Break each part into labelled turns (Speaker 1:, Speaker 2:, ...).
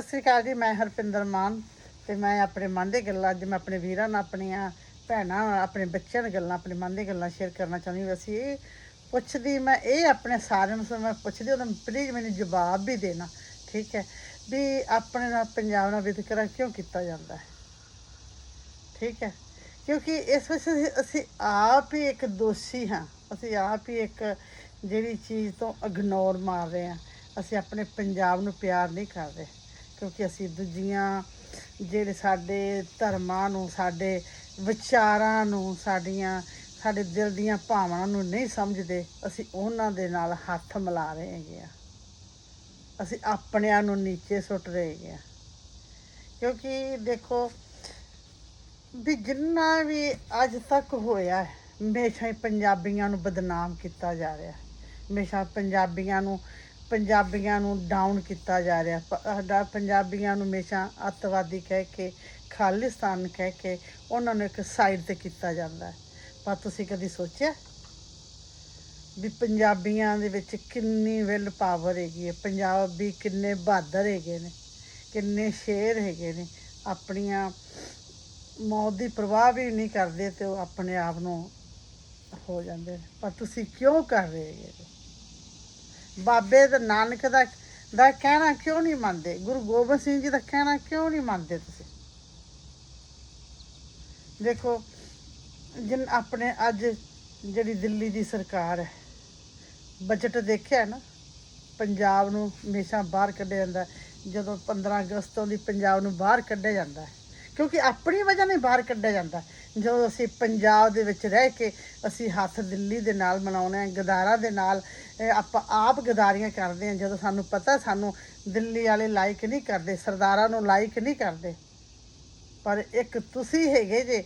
Speaker 1: ਸਤਿ ਸ੍ਰੀ ਅਕਾਲ ਜੀ, ਮੈਂ ਹਰਪਿੰਦਰ ਮਾਨ ਤੇ ਮੈਂ ਆਪਣੇ ਮਨ ਦੀਆਂ ਗੱਲਾਂ, ਅੱਜ ਮੈਂ ਆਪਣੇ ਵੀਰਾਂ ਨਾਲ ਆਪਣੀਆਂ ਭੈਣਾਂ ਨਾਲ ਆਪਣੇ ਬੱਚਿਆਂ ਨਾਲ ਗੱਲਾਂ, ਆਪਣੇ ਮਨ ਦੀ ਗੱਲਾਂ ਸ਼ੇਅਰ ਕਰਨਾ ਚਾਹੁੰਦੀ ਹਾਂ। ਅਸੀਂ ਇਹ ਪੁੱਛਦੀ, ਮੈਂ ਇਹ ਆਪਣੇ ਸਾਰਿਆਂ ਨੂੰ, ਮੈਂ ਪੁੱਛਦੀ, ਉਹਨਾਂ ਪਲੀਜ਼ ਮੈਨੂੰ ਜਵਾਬ ਵੀ ਦੇਣਾ, ਠੀਕ ਹੈ, ਵੀ ਆਪਣੇ ਨਾਲ ਪੰਜਾਬ ਨਾਲ ਵਿਤਕਰਾ ਕਿਉਂ ਕੀਤਾ ਜਾਂਦਾ ਹੈ? ਠੀਕ ਹੈ, ਕਿਉਂਕਿ ਇਸ ਵਿੱਚ ਅਸੀਂ- ਅਸੀਂ ਆਪ ਹੀ ਇੱਕ ਦੋਸ਼ੀ ਹਾਂ, ਅਸੀਂ ਆਪ ਹੀ ਇੱਕ ਜਿਹੜੀ ਚੀਜ਼ ਤੋਂ ਇਗਨੋਰ ਮਾਰ ਰਹੇ ਹਾਂ, ਅਸੀਂ ਆਪਣੇ ਪੰਜਾਬ ਨੂੰ ਪਿਆਰ ਨਹੀਂ ਕਰ ਰਹੇ। ਕਿਉਂਕਿ ਅਸੀਂ ਦੂਜੀਆਂ ਜਿਹੜੇ ਸਾਡੇ ਧਰਮਾਂ ਨੂੰ, ਸਾਡੇ ਵਿਚਾਰਾਂ ਨੂੰ, ਸਾਡੀਆਂ, ਸਾਡੇ ਦਿਲ ਦੀਆਂ ਭਾਵਨਾਵਾਂ ਨੂੰ ਨਹੀਂ ਸਮਝਦੇ, ਅਸੀਂ ਉਹਨਾਂ ਦੇ ਨਾਲ ਹੱਥ ਮਿਲਾ ਰਹੇ ਹੈਗੇ ਆ। ਅਸੀਂ ਆਪਣਿਆਂ ਨੂੰ ਨੀਚੇ ਸੁੱਟ ਰਹੇ ਹੈਗੇ ਆ। ਕਿਉਂਕਿ ਦੇਖੋ ਵੀ ਜਿੰਨਾ ਵੀ ਅੱਜ ਤੱਕ ਹੋਇਆ ਹੈ, ਹਮੇਸ਼ਾ ਹੀ ਪੰਜਾਬੀਆਂ ਨੂੰ ਬਦਨਾਮ ਕੀਤਾ ਜਾ ਰਿਹਾ ਹੈ। ਹਮੇਸ਼ਾ ਪੰਜਾਬੀਆਂ ਨੂੰ ਪੰਜਾਬੀਆਂ ਨੂੰ ਡਾਊਨ ਕੀਤਾ ਜਾ ਰਿਹਾ। ਸਾਡਾ ਪੰਜਾਬੀਆਂ ਨੂੰ ਹਮੇਸ਼ਾ ਅੱਤਵਾਦੀ ਕਹਿ ਕੇ, ਖਾਲਿਸਤਾਨ ਕਹਿ ਕੇ ਉਹਨਾਂ ਨੂੰ ਇੱਕ ਸਾਈਡ ਤੇ ਕੀਤਾ ਜਾਂਦਾ ਪਰ ਤੁਸੀਂ ਕਦੀ ਸੋਚਿਆ ਵੀ ਪੰਜਾਬੀਆਂ ਦੇ ਵਿੱਚ ਕਿੰਨੀ ਵਿਲ ਪਾਵਰ ਹੈਗੀ ਹੈ? ਪੰਜਾਬੀ ਕਿੰਨੇ ਬਹਾਦਰ ਹੈਗੇ ਨੇ, ਕਿੰਨੇ ਸ਼ੇਰ ਹੈਗੇ ਨੇ। ਆਪਣੀਆਂ ਮੌਤ ਦੀ ਪਰਵਾਹ ਵੀ ਨਹੀਂ ਕਰਦੇ ਤੇ ਉਹ ਆਪਣੇ ਆਪ ਨੂੰ ਹੋ ਜਾਂਦੇ ਨੇ। ਪਰ ਤੁਸੀਂ ਕਿਉਂ ਕਰ ਰਹੇ ਹੈਗੇ? ਬਾਬੇ ਤੇ ਨਾਨਕ ਦਾ ਦਾ ਕਹਿਣਾ ਕਿਉਂ ਨਹੀਂ ਮੰਨਦੇ? ਗੁਰੂ ਗੋਬਿੰਦ ਸਿੰਘ ਜੀ ਦਾ ਕਹਿਣਾ ਕਿਉਂ ਨਹੀਂ ਮੰਨਦੇ ਤੁਸੀਂ? ਦੇਖੋ, ਜਿਨ ਆਪਣੇ ਅੱਜ ਜਿਹੜੀ ਦਿੱਲੀ ਦੀ ਸਰਕਾਰ ਹੈ ਬਜਟ ਦੇਖਿਆ ਨਾ, ਪੰਜਾਬ ਨੂੰ ਹਮੇਸ਼ਾ ਬਾਹਰ ਕੱਢਿਆ ਜਾਂਦਾ ਜਦੋਂ 15 ਅਗਸਤ ਤੋਂ ਦੀ ਪੰਜਾਬ ਨੂੰ ਬਾਹਰ ਕੱਢਿਆ ਜਾਂਦਾ ਕਿਉਂਕਿ ਆਪਣੀ ਵਜ੍ਹਾ ਨਹੀਂ ਬਾਹਰ ਕੱਢਿਆ ਜਾਂਦਾ ਜਦੋਂ ਅਸੀਂ ਪੰਜਾਬ ਦੇ ਵਿੱਚ ਰਹਿ ਕੇ ਅਸੀਂ ਹੱਥ ਦਿੱਲੀ ਦੇ ਨਾਲ ਮਨਾਉਣਾ ਹਾਂ, ਗਦਾਰਾਂ ਦੇ ਨਾਲ ਆਪਾਂ ਆਪ ਗਦਾਰੀਆਂ ਕਰਦੇ ਹਾਂ, ਜਦੋਂ ਸਾਨੂੰ ਪਤਾ ਸਾਨੂੰ ਦਿੱਲੀ ਵਾਲੇ ਲਾਈਕ ਨਹੀਂ ਕਰਦੇ, ਸਰਦਾਰਾਂ ਨੂੰ ਲਾਈਕ ਨਹੀਂ ਕਰਦੇ। ਪਰ ਇੱਕ ਤੁਸੀਂ ਹੈਗੇ ਜੇ,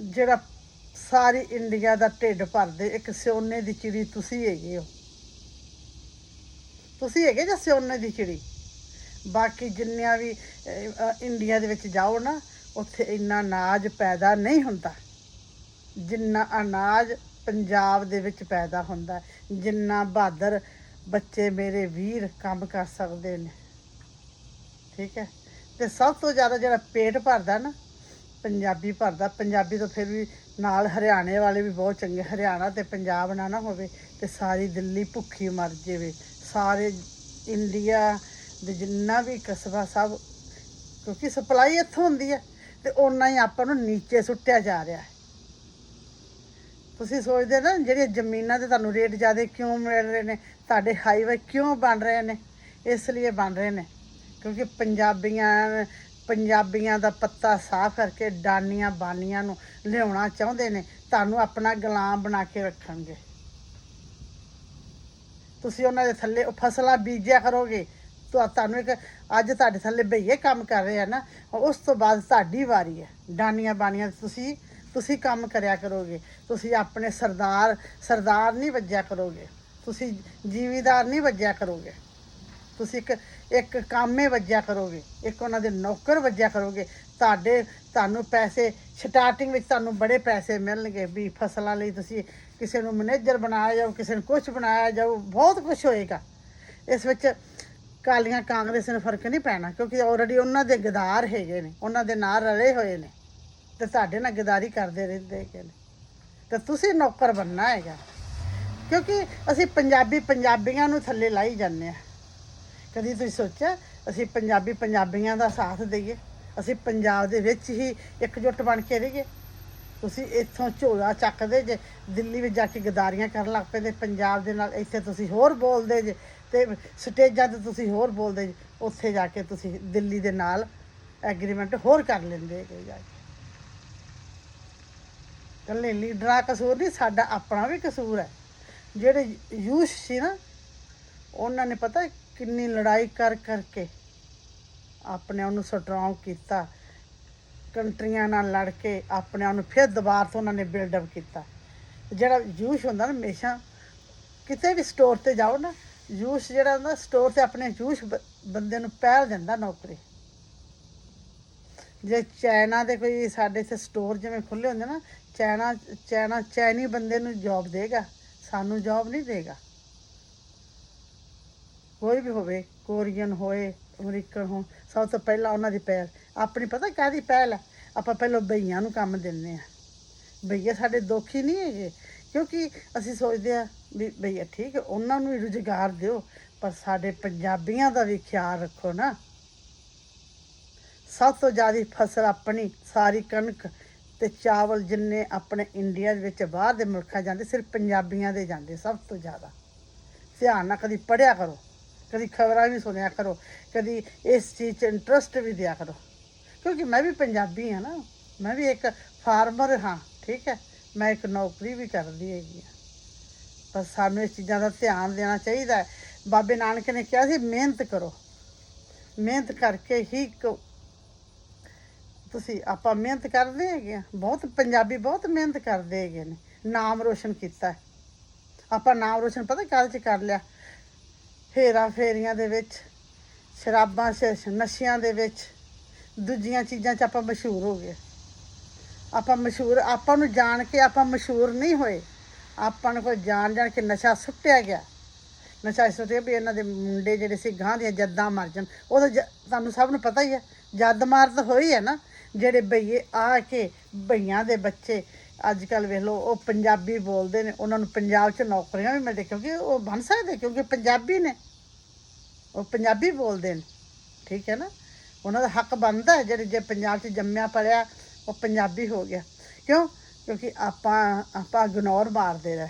Speaker 1: ਜਿਹੜਾ ਸਾਰੀ ਇੰਡੀਆ ਦਾ ਢਿੱਡ ਭਰਦੇ, ਇੱਕ ਸਿਉਨੇ ਦੀ ਚਿੜੀ ਤੁਸੀਂ ਹੈਗੇ ਹੋ। ਤੁਸੀਂ ਹੈਗੇ ਜਾਂ ਸਿਉਨੇ ਦੀ ਚਿੜੀ? ਬਾਕੀ ਜਿੰਨਿਆਂ ਵੀ ਇੰਡੀਆ ਦੇ ਵਿੱਚ ਜਾਓ ਨਾ ਉੱਥੇ ਇੰਨਾ ਅਨਾਜ ਪੈਦਾ ਨਹੀਂ ਹੁੰਦਾ। ਜਿੰਨਾ ਅਨਾਜ ਪੰਜਾਬ ਦੇ ਵਿੱਚ ਪੈਦਾ ਹੁੰਦਾ, ਜਿੰਨਾ ਬਹਾਦਰ ਬੱਚੇ ਮੇਰੇ ਵੀਰ ਕੰਮ ਕਰ ਸਕਦੇ ਨੇ। ਠੀਕ ਹੈ? ਤੇ ਸਭ ਤੋਂ ਜ਼ਿਆਦਾ ਜਿਹੜਾ ਪੇਟ ਭਰਦਾ ਨਾ, ਪੰਜਾਬੀ ਭਰਦਾ, ਪੰਜਾਬੀ ਤੋਂ ਫਿਰ ਵੀ ਨਾਲ ਹਰਿਆਣੇ ਵਾਲੇ ਵੀ ਬਹੁਤ ਚੰਗੇ, ਹਰਿਆਣਾ ਤੇ ਪੰਜਾਬ ਨਾ ਨਾ ਹੋਵੇ ਤੇ ਸਾਰੀ ਦਿੱਲੀ ਭੁੱਖੀ ਮਰ ਜਾਵੇ। ਸਾਰੇ ਇੰਡੀਆ ਦੇ ਜਿੰਨਾ ਵੀ ਕਸਬਾ ਸਭ, ਕਿਉਂਕਿ ਸਪਲਾਈ ਇੱਥੋਂ ਹੁੰਦੀ ਹੈ। ਤੇ ਓਨਾ ਹੀ ਆਪਾਂ ਨੂੰ ਨੀਚੇ ਸੁੱਟਿਆ ਜਾ ਰਿਹਾ ਹੈ। ਤੁਸੀਂ ਸੋਚਦੇ ਨਾ, ਜਿਹੜੀਆਂ ਜ਼ਮੀਨਾਂ ਤੇ ਤੁਹਾਨੂੰ ਰੇਟ ਜ਼ਿਆਦਾ ਕਿਉਂ ਮਿਲ ਰਹੇ ਨੇ, ਤੁਹਾਡੇ ਹਾਈਵੇ ਕਿਉਂ ਬਣ ਰਹੇ ਨੇ? ਇਸ ਲਈ ਬਣ ਰਹੇ ਨੇ। ਕਿਉਂਕਿ ਪੰਜਾਬੀਆਂ ਪੰਜਾਬੀਆਂ ਦਾ ਪੱਤਾ ਸਾਫ਼ ਕਰਕੇ ਡਾਨੀਆਂ ਬਾਨੀਆਂ ਨੂੰ ਲਿਆਉਣਾ ਚਾਹੁੰਦੇ ਨੇ, ਤੁਹਾਨੂੰ ਆਪਣਾ ਗੁਲਾਮ ਬਣਾ ਕੇ ਰੱਖਣਗੇ। ਤੁਸੀਂ ਉਹਨਾਂ ਦੇ ਥੱਲੇ ਫਸਲਾਂ ਬੀਜਿਆ ਕਰੋਗੇ ਤੁਹਾਨੂੰ ਇੱਕ ਅੱਜ ਤੁਹਾਡੇ ਥੱਲੇ ਬਈਏ ਕੰਮ ਕਰ ਰਹੇ ਆ ਨਾ, ਉਸ ਤੋਂ ਬਾਅਦ ਤੁਹਾਡੀ ਵਾਰੀ ਹੈ। ਡਾਨੀਆਂ ਬਾਨੀਆਂ ਤੁਸੀਂ ਤੁਸੀਂ ਕੰਮ ਕਰਿਆ ਕਰੋਗੇ। ਤੁਸੀਂ ਆਪਣੇ ਸਰਦਾਰ ਸਰਦਾਰ ਨਹੀਂ ਵੱਜਿਆ ਕਰੋਗੇ। ਤੁਸੀਂ ਜ਼ਿਮੀਦਾਰ ਨਹੀਂ ਵੱਜਿਆ ਕਰੋਗੇ। ਤੁਸੀਂ ਇੱਕ ਇੱਕ ਕਾਮੇ ਵੱਜਿਆ ਕਰੋਗੇ। ਇੱਕ ਉਹਨਾਂ ਦੇ ਨੌਕਰ ਵੱਜਿਆ ਕਰੋਗੇ। ਤੁਹਾਡੇ, ਤੁਹਾਨੂੰ ਪੈਸੇ ਸਟਾਰਟਿੰਗ ਵਿੱਚ ਤੁਹਾਨੂੰ ਬੜੇ ਪੈਸੇ ਮਿਲਣਗੇ ਵੀ ਫਸਲਾਂ ਲਈ ਤੁਸੀਂ ਕਿਸੇ ਨੂੰ ਮੈਨੇਜਰ ਬਣਾਇਆ ਜਾਓ, ਕਿਸੇ ਨੂੰ ਕੁਝ ਬਣਾਇਆ ਜਾਓ, ਬਹੁਤ ਕੁਝ ਹੋਏਗਾ। ਇਸ ਵਿੱਚ ਕਾਲੀਆਂ ਕਾਂਗਰਸ ਨੂੰ ਫ਼ਰਕ ਨਹੀਂ ਪੈਣਾ, ਕਿਉਂਕਿ ਆਲਰੇਡੀ ਉਹਨਾਂ ਦੇ ਗਦਾਰ ਹੈਗੇ ਨੇ, ਉਹਨਾਂ ਦੇ ਨਾਲ ਰਲੇ ਹੋਏ ਨੇ ਤੇ ਸਾਡੇ ਨਾਲ ਗਦਾਰੀ ਕਰਦੇ ਰਹਿੰਦੇ ਹੈਗੇ ਨੇ। ਤੇ ਤੁਸੀਂ ਨੌਕਰ ਬਣਨਾ ਹੈਗਾ, ਕਿਉਂਕਿ ਅਸੀਂ ਪੰਜਾਬੀ ਪੰਜਾਬੀਆਂ ਨੂੰ ਥੱਲੇ ਲਾਈ ਜਾਂਦੇ ਆ ਕਦੀ ਤੁਸੀਂ ਸੋਚਿਆ, ਅਸੀਂ ਪੰਜਾਬੀ ਪੰਜਾਬੀਆਂ ਦਾ ਸਾਥ ਦਈਏ, ਅਸੀਂ ਪੰਜਾਬ ਦੇ ਵਿੱਚ ਹੀ ਇਕਜੁੱਟ ਬਣ ਕੇ ਰਹੀਏ? ਤੁਸੀਂ ਇੱਥੋਂ ਝੋਲਾ ਚੱਕਦੇ ਜੇ, ਦਿੱਲੀ ਵਿੱਚ ਜਾ ਕੇ ਗਦਾਰੀਆਂ ਕਰਨ ਲੱਗ ਪੈਂਦੇ, ਪੰਜਾਬ ਦੇ ਨਾਲ ਇੱਥੇ ਤੁਸੀਂ ਹੋਰ ਬੋਲਦੇ ਜੇ ਤੇ ਸਟੇਜਾਂ ਤੇ ਤੁਸੀਂ ਹੋਰ ਬੋਲਦੇ ਜੇ ਉੱਥੇ ਜਾ ਕੇ ਤੁਸੀਂ ਦਿੱਲੀ ਦੇ ਨਾਲ ਐਗਰੀਮੈਂਟ ਹੋਰ ਕਰ ਲੈਂਦੇ ਹੈਗੇ ਜਾ ਕੇ। ਕੱਲੇ ਲੀਡਰਾਂ ਕਸੂਰ ਨਹੀਂ, ਸਾਡਾ ਆਪਣਾ ਵੀ ਕਸੂਰ ਹੈ। ਜਿਹੜੇ ਯੂਥ ਸੀ ਨਾ, ਉਹਨਾਂ ਨੇ ਪਤਾ ਕਿੰਨੀ ਲੜਾਈ ਕਰ ਕਰਕੇ ਆਪਣੇ ਆਪ ਨੂੰ ਸਟਰੋਂਗ ਕੀਤਾ। ਕੰਟਰੀਆਂ ਨਾਲ ਲੜ ਕੇ ਆਪਣੇ ਆਪ ਨੂੰ ਫਿਰ ਦੁਬਾਰਾ ਤੋਂ ਉਹਨਾਂ ਨੇ ਬਿਲਡ ਅਪ ਕੀਤਾ। ਜਿਹੜਾ ਯੂਸ਼ ਹੁੰਦਾ ਨਾ, ਹਮੇਸ਼ਾ ਕਿਤੇ ਵੀ ਸਟੋਰ ਤੇ ਜਾਓ ਨਾ ਯੂਥ ਜਿਹੜਾ ਹੁੰਦਾ ਸਟੋਰ ਤੇ ਆਪਣੇ ਯੂਥ ਬ- ਬੰਦੇ ਨੂੰ ਪਹਿਲ ਦਿੰਦਾ ਨੌਕਰੀ। ਜੇ ਚਾਈਨਾ ਦੇ ਕੋਈ ਸਾਡੇ ਇੱਥੇ ਸਟੋਰ ਜਿਵੇਂ ਖੁੱਲੇ ਹੁੰਦੇ ਨਾ, ਚਾਈਨਾ ਚਾਈਨਾ, ਚਾਈਨੀ ਬੰਦੇ ਨੂੰ ਜੌਬ ਦੇਗਾ, ਸਾਨੂੰ ਜੌਬ ਨਹੀਂ ਦੇਗਾ। ਕੋਈ ਵੀ ਹੋਵੇ, ਕੋਰੀਅਨ ਹੋਏ, ਅਮਰੀਕਨ ਹੋ ਸਭ ਤੋਂ ਪਹਿਲਾਂ ਉਹਨਾਂ ਦੀ ਪਹਿਲ ਆਪਣੀ ਪਤਾ ਕਾਹਦੀ ਪਹਿਲ ਹੈ ਆਪਾਂ ਪਹਿਲਾਂ ਬਈਆਂ ਨੂੰ ਕੰਮ ਦਿੰਦੇ ਆ। ਬਈਏ ਸਾਡੇ ਦੁਖੀ ਨਹੀਂ ਹੈਗੇ, ਕਿਉਂਕਿ ਅਸੀਂ ਸੋਚਦੇ ਆ ਵੀ ਬਈਆ ਠੀਕ ਹੈ, ਉਹਨਾਂ ਨੂੰ ਵੀ ਰੁਜ਼ਗਾਰ ਦਿਓ, ਪਰ ਸਾਡੇ ਪੰਜਾਬੀਆਂ ਦਾ ਵੀ ਖਿਆਲ ਰੱਖੋ ਨਾ। ਸਭ ਤੋਂ ਜ਼ਿਆਦਾ ਫਸਲ ਆਪਣੀ, ਸਾਰੀ ਕਣਕ ਤੇ ਚਾਵਲ ਜਿੰਨੇ ਆਪਣੇ ਇੰਡੀਆ ਦੇ ਵਿੱਚ ਬਾਹਰ ਦੇ ਮੁਲਕਾਂ ਜਾਂਦੇ, ਸਿਰਫ ਪੰਜਾਬੀਆਂ ਦੇ ਜਾਂਦੇ ਸਭ ਤੋਂ ਜ਼ਿਆਦਾ। ਧਿਆਨ ਨਾਲ ਕਦੀ ਪੜਿਆ ਕਰੋ, ਕਦੀ ਖਬਰਾਂ ਵੀ ਸੁਣਿਆ ਕਰੋ, ਕਦੀ ਇਸ ਚੀਜ਼ 'ਚ ਇੰਟਰਸਟ ਵੀ ਦਿਆ ਕਰੋ। ਕਿਉਂਕਿ ਮੈਂ ਵੀ ਪੰਜਾਬੀ ਹਾਂ ਨਾ, ਮੈਂ ਵੀ ਇੱਕ ਫਾਰਮਰ ਹਾਂ, ਠੀਕ ਹੈ, ਮੈਂ ਇੱਕ ਨੌਕਰੀ ਵੀ ਕਰਦੀ ਹੈਗੀ ਹਾਂ। ਪਰ ਸਾਨੂੰ ਇਸ ਚੀਜ਼ਾਂ ਦਾ ਧਿਆਨ ਦੇਣਾ ਚਾਹੀਦਾ ਹੈ। ਬਾਬੇ ਨਾਨਕ ਨੇ ਕਿਹਾ ਸੀ, ਮਿਹਨਤ ਕਰੋ। ਮਿਹਨਤ ਕਰਕੇ ਹੀ ਕ- ਤੁਸੀਂ ਆਪਾਂ ਮਿਹਨਤ ਕਰਦੇ ਹੈਗੇ ਆ। ਬਹੁਤ ਪੰਜਾਬੀ ਬਹੁਤ ਮਿਹਨਤ ਕਰਦੇ ਹੈਗੇ ਨੇ। ਨਾਮ ਰੋਸ਼ਨ ਕੀਤਾ ਆਪਾਂ ਨਾਮ ਰੋਸ਼ਨ ਪਤਾ ਕਾਹਦੇ ਚ ਕਰ ਲਿਆ? ਹੇਰਾ ਫੇਰੀਆਂ ਦੇ ਵਿੱਚ, ਸ਼ਰਾਬਾਂ 'ਚ ਨਸ਼ਿਆਂ ਦੇ ਵਿੱਚ। ਦੂਜੀਆਂ ਚੀਜ਼ਾਂ 'ਚ ਆਪਾਂ ਮਸ਼ਹੂਰ ਹੋ ਗਏ। ਆਪਾਂ ਮਸ਼ਹੂਰ ਆਪਾਂ ਨੂੰ ਜਾਣ ਕੇ ਆਪਾਂ ਮਸ਼ਹੂਰ ਨਹੀਂ ਹੋਏ। ਆਪਾਂ ਨੂੰ ਕੋਈ ਜਾਣ ਜਾਣ ਕੇ ਨਸ਼ਾ ਸੁੱਟਿਆ ਗਿਆ। ਨਸ਼ਾ ਇਸ ਸੁੱਟਿਆ ਵੀ ਇਹਨਾਂ ਦੇ ਮੁੰਡੇ ਜਿਹੜੇ ਸੀ ਗਾਂ ਦੀਆਂ ਜੱਦਾਂ ਮਰ ਜਾਣ। ਉਹ ਤਾਂ ਜ- ਤੁਹਾਨੂੰ ਸਭ ਨੂੰ ਪਤਾ ਹੀ ਹੈ, ਜੱਦ ਮਾਰ ਤਾਂ ਹੋਈ ਹੈ ਨਾ, ਜਿਹੜੇ ਬਈਏ ਆ ਕੇ ਬਈਆਂ ਦੇ ਬੱਚੇ ਅੱਜ ਕੱਲ ਵੇਖ ਲਓ, ਉਹ ਪੰਜਾਬੀ ਬੋਲਦੇ ਨੇ, ਉਹਨਾਂ ਨੂੰ ਪੰਜਾਬ 'ਚ ਨੌਕਰੀਆਂ ਵੀ ਮਿਲਦੇ ਕਿਉਂਕਿ ਉਹ ਬਣ ਸਕਦੇ, ਕਿਉਂਕਿ ਪੰਜਾਬੀ ਨੇ। ਉਹ ਪੰਜਾਬੀ ਬੋਲਦੇ ਨੇ, ਠੀਕ ਹੈ ਨਾ? ਉਹਨਾਂ ਦਾ ਹੱਕ ਬਣਦਾ ਜਿਹੜੇ ਜੇ ਪੰਜਾਬ 'ਚ ਜੰਮਿਆ ਪਲਿਆ ਉਹ ਪੰਜਾਬੀ ਹੋ ਗਿਆ। ਕਿਉਂ? ਕਿਉਂਕਿ ਆਪਾਂ ਆਪਾਂ ਇਗਨੋਰ ਮਾਰਦੇ ਰਹੇ।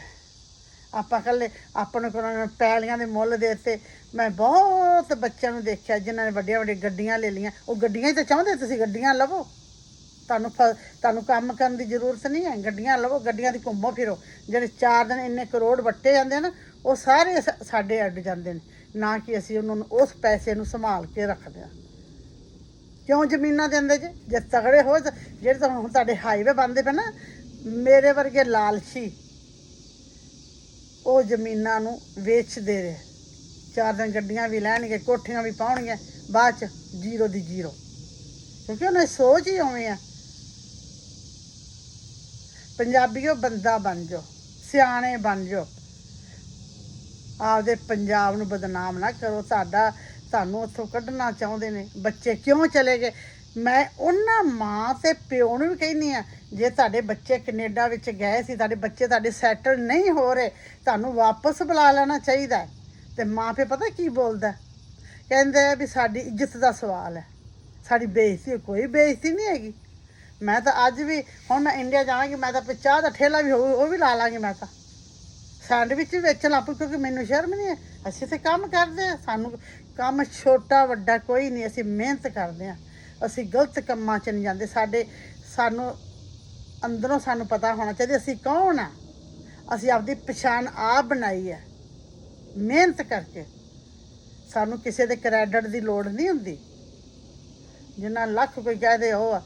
Speaker 1: ਆਪਾਂ ਕੱਲੇ ਆਪਾਂ ਨੂੰ ਕੋਲੋਂ ਪੈਲੀਆਂ ਦੇ ਮੁੱਲ ਦੇ ਉੱਤੇ ਮੈਂ ਬਹੁਤ ਬੱਚਿਆਂ ਨੂੰ ਦੇਖਿਆ, ਜਿਨ੍ਹਾਂ ਨੇ ਵੱਡੀਆਂ ਵੱਡੀਆਂ ਗੱਡੀਆਂ ਲੈ ਲਈਆਂ। ਉਹ ਗੱਡੀਆਂ ਹੀ ਤਾਂ ਚਾਹੁੰਦੇ ਤੁਸੀਂ, ਗੱਡੀਆਂ ਲਵੋ। ਤੁਹਾਨੂੰ ਫ- ਤੁਹਾਨੂੰ ਕੰਮ ਕਰਨ ਦੀ ਜ਼ਰੂਰਤ ਨਹੀਂ ਹੈ, ਗੱਡੀਆਂ ਲਵੋ, ਗੱਡੀਆਂ ਦੀ ਘੁੰਮੋ, ਫਿਰੋ। ਜਿਹੜੇ ਚਾਰ ਦਿਨ ਇੰਨੇ ਕਰੋੜ ਵੱਟੇ ਜਾਂਦੇ ਆ ਨਾ, ਉਹ ਸਾਰੇ ਸਾ- ਸਾਡੇ ਅੱਡ ਜਾਂਦੇ ਨੇ। ਨਾ ਕਿ ਅਸੀਂ ਉਹਨਾਂ ਨੂੰ ਉਸ ਪੈਸੇ ਨੂੰ ਸੰਭਾਲ ਕੇ ਰੱਖਦੇ ਹਾਂ। ਕਿਉਂ ਜ਼ਮੀਨਾਂ ਦੇ ਅੰਦਰ ਜੇ? ਜੇ ਤਗੜੇ ਹੋ ਤਾਂ- ਜਿਹੜੇ ਤਾਂ ਹੁਣ ਤੁਹਾਡੇ ਹਾਈਵੇ ਬੰਦੇ ਪਏ ਨਾ ਮੇਰੇ ਵਰਗੇ ਲਾਲਚੀ ਉਹ ਜ਼ਮੀਨਾਂ ਨੂੰ ਵੇਚਦੇ ਰਹੇ। ਚਾਰ ਦਿਨ ਗੱਡੀਆਂ ਵੀ ਲੈਣਗੇ, ਕੋਠੀਆਂ ਵੀ ਪਾਉਣਗੇ ਬਾਅਦ ਚ ਜ਼ੀਰੋ ਦੀ ਜ਼ੀਰੋ। ਕਿਉਂਕਿ ਉਹਨੇ ਸੋਚ ਹੀ ਉਵੇਂ ਆ। ਪੰਜਾਬੀਓ ਬੰਦਾ ਬਣ ਜਾਓ, ਸਿਆਣੇ ਬਣ ਜਾਓ। ਆਪਦੇ ਪੰਜਾਬ ਨੂੰ ਬਦਨਾਮ ਨਾ ਕਰੋ। ਤੁਹਾਡਾ ਤੁਹਾਨੂੰ ਉੱਥੋਂ ਕੱਢਣਾ ਚਾਹੁੰਦੇ ਨੇ। ਬੱਚੇ ਕਿਉਂ ਚਲੇ ਗਏ? ਮੈਂ ਉਹਨਾਂ ਮਾਂ ਤੇ ਪਿਓ ਨੂੰ ਵੀ ਕਹਿੰਦੀ ਆ ਜੇ ਤੁਹਾਡੇ ਬੱਚੇ ਕੈਨੇਡਾ ਵਿੱਚ ਗਏ ਸੀ ਤੁਹਾਡੇ ਬੱਚੇ ਤੁਹਾਡੇ ਸੈਟਲ ਨਹੀਂ ਹੋ ਰਹੇ, ਤੁਹਾਨੂੰ ਵਾਪਸ ਬੁਲਾ ਲੈਣਾ ਚਾਹੀਦਾ ਹੈ। ਤੇ ਮਾਂ ਪਿਓ ਪਤਾ ਕੀ ਬੋਲਦਾ? ਕਹਿੰਦੇ ਆ ਵੀ ਸਾਡੀ ਇੱਜ਼ਤ ਦਾ ਸਵਾਲ ਹੈ। ਸਾਡੀ ਬੇਇੱਜ਼ਤੀ, ਕੋਈ ਬੇਇੱਜ਼ਤੀ ਨਹੀਂ ਹੈਗੀ। ਮੈਂ ਤਾਂ ਅੱਜ ਵੀ ਹੁਣ ਮੈਂ ਇੰਡੀਆ ਜਾਵਾਂਗੀ, ਮੈਂ ਤਾਂ ਚਾਹ ਦਾ ਠੇਲਾ ਵੀ ਹੋਊ ਉਹ ਵੀ ਲਾ ਲਾਂਗੀ ਮੈਂ ਤਾਂ। ਸੈਂਡਵਿਚ ਵੀ ਵੇਚਣ ਲੱਗ ਕਿਉਂਕਿ ਮੈਨੂੰ ਸ਼ਰਮ ਨਹੀਂ ਹੈ। ਅਸੀਂ ਤੇ ਕੰਮ ਕਰਦੇ ਆ ਸਾਨੂੰ ਕੰਮ ਛੋਟਾ ਵੱਡਾ ਕੋਈ ਨਹੀਂ, ਅਸੀਂ ਮਿਹਨਤ ਕਰਦੇ ਆ ਅਸੀਂ ਗਲਤ ਕੰਮਾਂ 'ਚ ਨਹੀਂ ਜਾਂਦੇ। ਸਾਡੇ ਸਾਨੂੰ ਅੰਦਰੋਂ ਸਾਨੂੰ ਪਤਾ ਹੋਣਾ ਚਾਹੀਦਾ ਅਸੀਂ ਕੌਣ ਆ? ਅਸੀਂ ਆਪਦੀ ਪਛਾਣ ਆਪ ਬਣਾਈ ਹੈ। ਮਿਹਨਤ ਕਰਕੇ। ਸਾਨੂੰ ਕਿਸੇ ਦੇ ਕ੍ਰੈਡਿਟ ਦੀ ਲੋੜ ਨਹੀਂ ਹੁੰਦੀ। ਜਿੰਨਾ ਲੱਖ ਕੋਈ ਕਹਦੇ ਉਹ ਆ,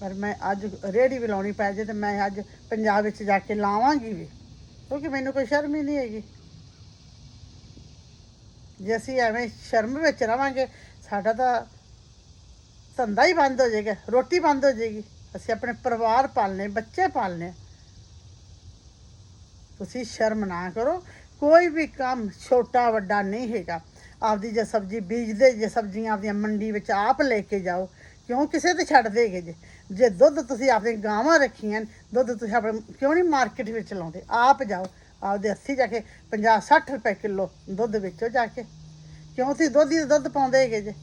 Speaker 1: ਪਰ ਮੈਂ ਅੱਜ ਰੇੜੀ ਵੀ ਲਾਉਣੀ ਪੈ ਜੇ ਤੇ ਮੈਂ ਅੱਜ ਪੰਜਾਬ ਵਿੱਚ ਜਾ ਕੇ ਲਾਵਾਂਗੀ ਵੀ। ਕਿਉਂਕਿ ਮੈਨੂੰ ਕੋਈ ਸ਼ਰਮ ਹੀ ਨਹੀਂ ਹੈਗੀ। ਜੇ ਅਸੀਂ ਐਵੇਂ ਸ਼ਰਮ ਵਿੱਚ ਰਵਾਂਗੇ, ਸਾਡਾ ਤਾਂ ਧੰਦਾ ਹੀ ਬੰਦ ਹੋ ਜਾਏਗਾ, ਰੋਟੀ ਬੰਦ ਹੋ ਜਾਏਗੀ। ਅਸੀਂ ਆਪਣੇ ਪਰਿਵਾਰ ਪਾਲਨੇ ਬੱਚੇ ਪਾਲਨੇ। ਤੁਸੀਂ ਸ਼ਰਮ ਨਾ ਕਰੋ ਕੋਈ ਵੀ ਕੰਮ ਛੋਟਾ ਵੱਡਾ ਨਹੀਂ ਹੈਗਾ। ਆਪਦੀ ਜੇ ਸਬਜ਼ੀ ਬੀਜਦੇ ਜੇ ਸਬਜ਼ੀਆਂ ਆਪਦੀਆਂ ਮੰਡੀ ਵਿੱਚ ਆਪ ਲੈ ਕੇ ਜਾਓ ਕਿਉਂ ਕਿਸੇ ਤੇ ਛੱਡ ਦੇਗੇ ਜੇ? ਜੇ ਦੁੱਧ ਤੁਸੀਂ ਆਪਦੀਆਂ ਗਾਵਾਂ ਰੱਖੀਆਂ ਨੇ, ਦੁੱਧ ਤੁਸੀਂ ਆਪਣੇ ਕਿਉਂ ਨਹੀਂ ਮਾਰਕੀਟ ਵਿੱਚ ਲਾਉਂਦੇ? ਆਪ ਜਾਓ ਆਪਦੇ ਹੱਥੀ ਜਾ ਕੇ 50 60 ਰੁਪਏ ਕਿਲੋ ਦੁੱਧ ਵੇਚੋ ਜਾ ਕੇ। ਕਿਉਂ ਤੁਸੀਂ ਦੁੱਧ ਹੀ ਦੁੱਧ ਪਾਉਂਦੇ ਹੈਗੇ ਜੇ?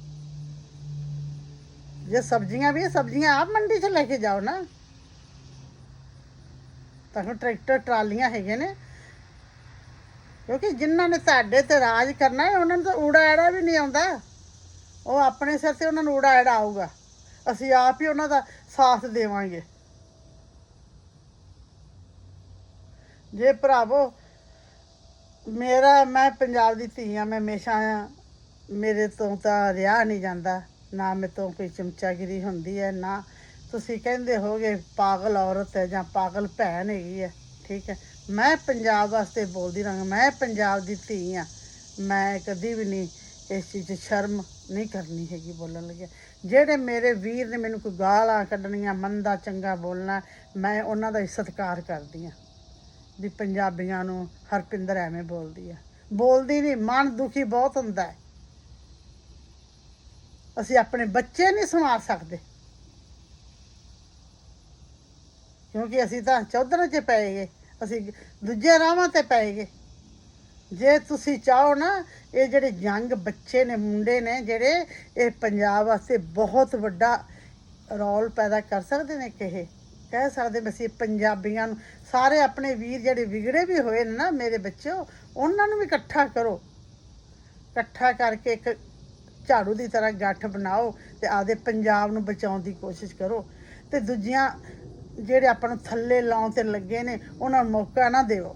Speaker 1: ਜੇ ਸਬਜ਼ੀਆਂ ਵੀ ਹੈ, ਸਬਜ਼ੀਆਂ ਆਪ ਮੰਡੀ 'ਚ ਲੈ ਕੇ ਜਾਓ ਨਾ। ਤੁਹਾਨੂੰ ਟਰੈਕਟਰ ਟਰਾਲੀਆਂ ਹੈਗੇ ਨੇ। ਕਿਉਂਕਿ ਜਿਨ੍ਹਾਂ ਨੇ ਤੁਹਾਡੇ ਤੇ ਰਾਜ ਕਰਨਾ ਹੈ ਉਹਨਾਂ ਨੂੰ ਤਾਂ ਊੜਾ ਐੜਾ ਵੀ ਨਹੀਂ ਆਉਂਦਾ। ਉਹ ਆਪਣੇ ਸਿਰ ਤੇ ਉਹਨਾਂ ਨੂੰ ਊੜਾ ਐੜਾ ਆਊਗਾ। ਅਸੀਂ ਆਪ ਹੀ ਉਹਨਾਂ ਦਾ ਸਾਥ ਦੇਵਾਂਗੇ। ਜੇ ਭਰਾਵੋ ਮੇਰਾ ਮੈਂ ਪੰਜਾਬ ਦੀ ਧੀ ਆ ਮੈਂ ਹਮੇਸ਼ਾ ਮੇਰੇ ਤੋਂ ਤਾਂ ਰਿਹਾ ਨਹੀਂ ਜਾਂਦਾ। ਨਾ ਮੇਰੇ ਤੋਂ ਕੋਈ ਚਮਚਾਗਿਰੀ ਹੁੰਦੀ ਹੈ, ਨਾ ਤੁਸੀਂ ਕਹਿੰਦੇ ਹੋਗੇ ਪਾਗਲ ਔਰਤ ਹੈ ਜਾਂ ਪਾਗਲ ਭੈਣ ਹੈਗੀ ਹੈ, ਠੀਕ ਹੈ। ਮੈਂ ਪੰਜਾਬ ਵਾਸਤੇ ਬੋਲਦੀ ਰਹਾਂ ਮੈਂ ਪੰਜਾਬ ਦੀ ਧੀ ਆ ਮੈਂ ਕਦੀ ਵੀ ਨਹੀਂ ਇਸ ਚੀਜ਼ 'ਚ ਸ਼ਰਮ ਨਹੀਂ ਕਰਨੀ ਹੈਗੀ ਬੋਲਣ ਲੱਗਿਆ ਜਿਹੜੇ ਮੇਰੇ ਵੀਰ ਨੇ ਮੈਨੂੰ ਕੋਈ ਗਾਲਾਂ ਕੱਢਣੀਆਂ, ਮੰਦਾ ਚੰਗਾ ਬੋਲਣਾ, ਮੈਂ ਉਹਨਾਂ ਦਾ ਹੀ ਸਤਿਕਾਰ ਕਰਦੀ ਆ ਵੀ ਪੰਜਾਬੀਆਂ ਨੂੰ ਹਰਪਿੰਦਰ ਐਵੇਂ ਬੋਲਦੀ ਆ ਬੋਲਦੀ ਨਹੀਂ, ਮਨ ਦੁਖੀ ਬਹੁਤ ਹੁੰਦਾ ਹੈ। ਅਸੀਂ ਆਪਣੇ ਬੱਚੇ ਨਹੀਂ ਸੰਭਾਲ ਸਕਦੇ। ਕਿਉਂਕਿ ਅਸੀਂ ਤਾਂ ਚੌਧਰਾਂ 'ਚ ਪਏ ਗਏ, ਅਸੀਂ ਦੂਜੇ ਰਾਹਾਂ ਤੇ ਪਏ ਗਏ। ਜੇ ਤੁਸੀਂ ਚਾਹੋ ਨਾ, ਇਹ ਜਿਹੜੇ ਯੰਗ ਬੱਚੇ ਨੇ, ਮੁੰਡੇ ਨੇ, ਜਿਹੜੇ ਇਹ ਪੰਜਾਬ ਵਾਸਤੇ ਬਹੁਤ ਵੱਡਾ ਰੋਲ ਪੈਦਾ ਕਰ ਸਕਦੇ ਨੇ ਕਿ ਕਹਿ ਸਕਦੇ ਅਸੀਂ ਪੰਜਾਬੀਆਂ ਨੂੰ, ਸਾਰੇ ਆਪਣੇ ਵੀਰ ਜਿਹੜੇ ਵਿਗੜੇ ਵੀ ਹੋਏ ਨੇ ਨਾ ਮੇਰੇ ਬੱਚਿਓ, ਉਹਨਾਂ ਨੂੰ ਵੀ ਇਕੱਠਾ ਕਰੋ। ਇਕੱਠਾ ਕਰਕੇ ਇੱਕ ਝਾੜੂ ਦੀ ਤਰ੍ਹਾਂ ਗੱਠ ਬਣਾਓ ਤੇ ਆਪਦੇ ਪੰਜਾਬ ਨੂੰ ਬਚਾਉਣ ਦੀ ਕੋਸ਼ਿਸ਼ ਕਰੋ। ਤੇ ਦੂਜੀਆਂ ਜਿਹੜੇ ਆਪਾਂ ਨੂੰ ਥੱਲੇ ਲਾਉਣ ਤੇ ਲੱਗੇ ਨੇ, ਉਹਨਾਂ ਨੂੰ ਮੌਕਾ ਨਾ ਦਿਓ।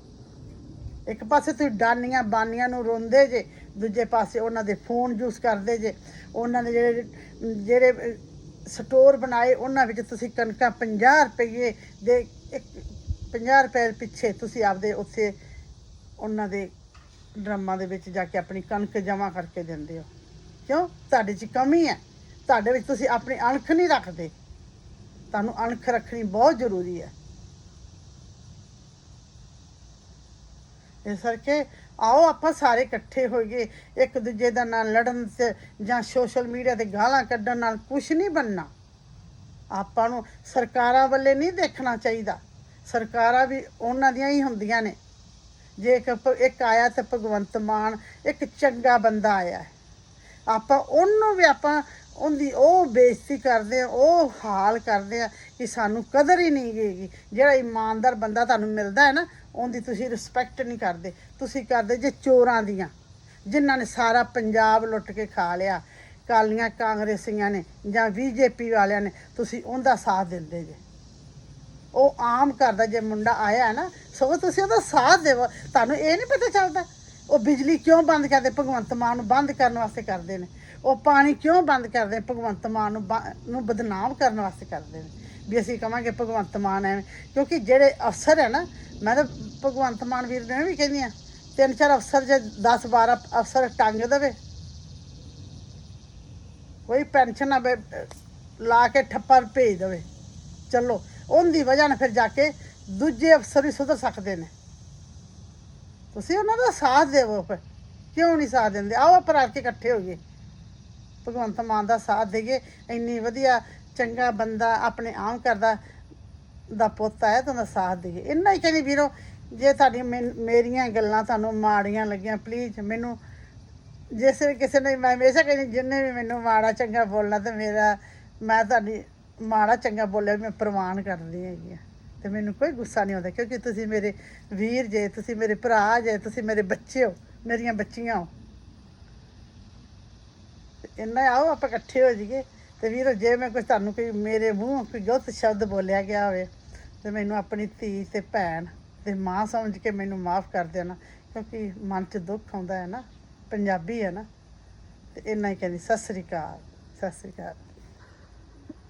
Speaker 1: ਇੱਕ ਪਾਸੇ ਤੁਸੀਂ ਡਾਨੀਆਂ ਬਾਨੀਆਂ ਨੂੰ ਰੋਂਦੇ ਜੇ, ਦੂਜੇ ਪਾਸੇ ਉਹਨਾਂ ਦੇ ਫੋਨ ਯੂਜ਼ ਕਰਦੇ ਜੇ, ਉਹਨਾਂ ਨੇ ਜਿਹੜੇ ਜਿਹੜੇ ਸਟੋਰ ਬਣਾਏ, ਉਹਨਾਂ ਵਿੱਚ ਤੁਸੀਂ ਕਣਕਾਂ 50 ਰੁਪਏ ਦੇ ਇੱਕ 50 ਰੁਪਏ ਪਿੱਛੇ ਤੁਸੀਂ ਆਪਦੇ ਉੱਥੇ ਉਹਨਾਂ ਦੇ ਡਰਮਾਂ ਦੇ ਵਿੱਚ ਜਾ ਕੇ ਆਪਣੀ ਕਣਕ ਜਮ੍ਹਾਂ ਕਰਕੇ ਦਿੰਦੇ ਹੋ। ਕਿਉਂ? ਤੁਹਾਡੇ 'ਚ ਕਮੀ ਹੈ। ਤੁਹਾਡੇ ਵਿੱਚ ਤੁਸੀਂ ਆਪਣੀ ਅਣਖ ਨਹੀਂ ਰੱਖਦੇ। ਤੁਹਾਨੂੰ ਅਣਖ ਰੱਖਣੀ ਬਹੁਤ ਜ਼ਰੂਰੀ ਹੈ। ਇਸ ਕਰਕੇ ਆਓ ਆਪਾਂ ਸਾਰੇ ਇਕੱਠੇ ਹੋਈਏ, ਇੱਕ ਦੂਜੇ ਦਾ ਨਾਲ ਲੜਨ ਤੇ ਜਾਂ ਸੋਸ਼ਲ ਮੀਡੀਆ ਤੇ ਗਾਲਾਂ ਕੱਢਣ ਨਾਲ ਕੁਝ ਨਹੀਂ ਬਣਨਾ। ਆਪਾਂ ਨੂੰ ਸਰਕਾਰਾਂ ਵੱਲੇ ਨਹੀਂ ਦੇਖਣਾ ਚਾਹੀਦਾ। ਸਰਕਾਰਾਂ ਵੀ ਉਹਨਾਂ ਦੀਆਂ ਹੀ ਹੁੰਦੀਆਂ ਨੇ। ਜੇ ਇੱਕ ਇੱਕ ਆਇਆ ਤੇ ਭਗਵੰਤ ਮਾਨ ਇੱਕ ਚੰਗਾ ਬੰਦਾ ਆਇਆ ਹੈ। ਆਪਾਂ ਉਹਨੂੰ ਵੀ ਆਪਾਂ ਉਹਦੀ ਉਹ ਬੇਇੱਜ਼ਤੀ ਕਰਦੇ ਆ ਉਹ ਹਾਲ ਕਰਦੇ ਆ ਕਿ ਸਾਨੂੰ ਕਦਰ ਹੀ ਨਹੀਂ ਗਈ ਜਿਹੜਾ ਇਮਾਨਦਾਰ ਬੰਦਾ ਤੁਹਾਨੂੰ ਮਿਲਦਾ ਹੈ ਨਾ, ਉਹਦੀ ਤੁਸੀਂ ਰਿਸਪੈਕਟ ਨਹੀਂ ਕਰਦੇ। ਤੁਸੀਂ ਕਰਦੇ ਜੇ ਚੋਰਾਂ ਦੀਆਂ, ਜਿਨ੍ਹਾਂ ਨੇ ਸਾਰਾ ਪੰਜਾਬ ਲੁੱਟ ਕੇ ਖਾ ਲਿਆ ਕਾਲੀਆਂ ਕਾਂਗਰਸੀਆਂ ਨੇ ਜਾਂ ਬੀਜੇਪੀ ਵਾਲਿਆਂ ਨੇ, ਤੁਸੀਂ ਉਹਦਾ ਸਾਥ ਦਿੰਦੇ ਜੇ। ਉਹ ਆਮ ਕਰਦਾ ਜੇ ਮੁੰਡਾ ਆਇਆ ਹੈ ਨਾ, ਸਗੋਂ ਤੁਸੀਂ ਉਹਦਾ ਸਾਥ ਦੇਵੋ। ਤੁਹਾਨੂੰ ਇਹ ਨਹੀਂ ਪਤਾ ਚੱਲਦਾ। ਉਹ ਬਿਜਲੀ ਕਿਉਂ ਬੰਦ ਕਰਦੇ? ਭਗਵੰਤ ਮਾਨ ਨੂੰ ਬੰਦ ਕਰਨ ਵਾਸਤੇ ਕਰਦੇ ਨੇ। ਉਹ ਪਾਣੀ ਕਿਉਂ ਬੰਦ ਕਰਦੇ? ਭਗਵੰਤ ਮਾਨ ਨੂੰ ਬਾ- ਨੂੰ ਬਦਨਾਮ ਕਰਨ ਵਾਸਤੇ ਕਰਦੇ ਨੇ। ਵੀ ਅਸੀਂ ਕਵਾਂਗੇ ਭਗਵੰਤ ਮਾਨ ਐਵੇਂ। ਕਿਉਂਕਿ ਜਿਹੜੇ ਅਫਸਰ ਹੈ ਨਾ, ਮੈਂ ਤਾਂ ਭਗਵੰਤ ਮਾਨ ਵੀਰ ਨੇ ਵੀ ਕਹਿੰਦੀ ਆ ਤਿੰਨ ਚਾਰ ਅਫਸਰ ਜੇ 10 12 ਅਫਸਰ ਟੰਗ ਦੇਵੇ। ਕੋਈ ਪੈਨਸ਼ਨ ਨਾ ਲਾ ਕੇ ਠੱਪਾ ਭੇਜ ਦੇਵੇ। ਚਲੋ, ਉਹਦੀ ਵਜ੍ਹਾ ਨਾਲ ਫਿਰ ਜਾ ਕੇ ਦੂਜੇ ਅਫਸਰ ਵੀ ਸੁਧਰ ਸਕਦੇ ਨੇ। ਤੁਸੀਂ ਉਹਨਾਂ ਦਾ ਸਾਥ ਦੇਵੋ ਫਿਰ। ਕਿਉਂ ਨਹੀਂ ਸਾਥ ਦਿੰਦੇ? ਆਓ ਆਪਾਂ ਰਲ ਕੇ ਇਕੱਠੇ ਹੋਈਏ। ਭਗਵੰਤ ਮਾਨ ਦਾ ਸਾਥ ਦੇਈਏ। ਇੰਨੀ ਵਧੀਆ ਚੰਗਾ ਬੰਦਾ ਆਪਣੇ ਆਮ ਕਰਦਾ ਦਾ ਪੁੱਤ ਆਇਆ ਤਾਂ ਉਹਦਾ ਸਾਥ ਦੇਈਏ। ਇੰਨਾ ਹੀ ਕਹਿੰਦੀ, ਵੀਰੋ, ਜੇ ਤੁਹਾਡੀਆਂ ਮੈਨ- ਮੇਰੀਆਂ ਗੱਲਾਂ ਤੁਹਾਨੂੰ ਮਾੜੀਆਂ ਲੱਗੀਆਂ ਪਲੀਜ਼ ਮੈਨੂੰ ਜਿਸ ਕਿਸੇ ਨੇ ਮੈਂ ਹਮੇਸ਼ਾ ਕਹਿੰਦੀ, ਜਿੰਨੇ ਵੀ ਮੈਨੂੰ ਮਾੜਾ ਚੰਗਾ ਬੋਲਣਾ ਤੇ ਮੇਰਾ ਮੈਂ ਤੁਹਾਡੀ ਮਾੜਾ ਚੰਗਾ ਬੋਲਿਆ ਵੀ ਮੈਂ ਪ੍ਰਵਾਨ ਕਰਦੀ ਹੈਗੀ ਆ। ਤੇ ਮੈਨੂੰ ਕੋਈ ਗੁੱਸਾ ਨਹੀਂ ਆਉਂਦਾ, ਕਿਉਂਕਿ ਤੁਸੀਂ ਮੇਰੇ ਵੀਰ ਜੇ, ਤੁਸੀਂ ਮੇਰੇ ਭਰਾ ਜੇ, ਤੁਸੀਂ ਮੇਰੇ ਬੱਚੇ ਹੋ, ਮੇਰੀਆਂ ਬੱਚੀਆਂ ਹੋ। ਤੇ ਇੰਨਾ ਆਓ, ਆਪਾਂ ਇਕੱਠੇ ਹੋ ਜਾਈਏ। ਤੇ ਵੀਰੋ, ਜੇ ਮੈਂ ਕੁਝ ਤੁਹਾਨੂੰ ਕੋਈ ਮੇਰੇ ਮੂੰਹ ਕੋਈ ਗਲਤ ਸ਼ਬਦ ਬੋਲਿਆ ਗਿਆ ਹੋਵੇ, ਤੇ ਮੈਨੂੰ ਆਪਣੀ ਧੀ ਤੇ ਭੈਣ ਤੇ ਮਾਂ ਸਮਝ ਕੇ ਮੈਨੂੰ ਮਾਫ ਕਰ ਦੇਣਾ, ਕਿਉਂਕਿ ਮਨ 'ਚ ਦੁੱਖ ਆਉਂਦਾ ਹੈ ਨਾ, ਪੰਜਾਬੀ ਹੈ ਨਾ। ਤੇ ਇੰਨਾ ਹੀ ਕਹਿੰਦੀ, ਸਤਿ ਸ੍ਰੀ ਅਕਾਲ, ਸਤਿ ਸ੍ਰੀ ਅਕਾਲ।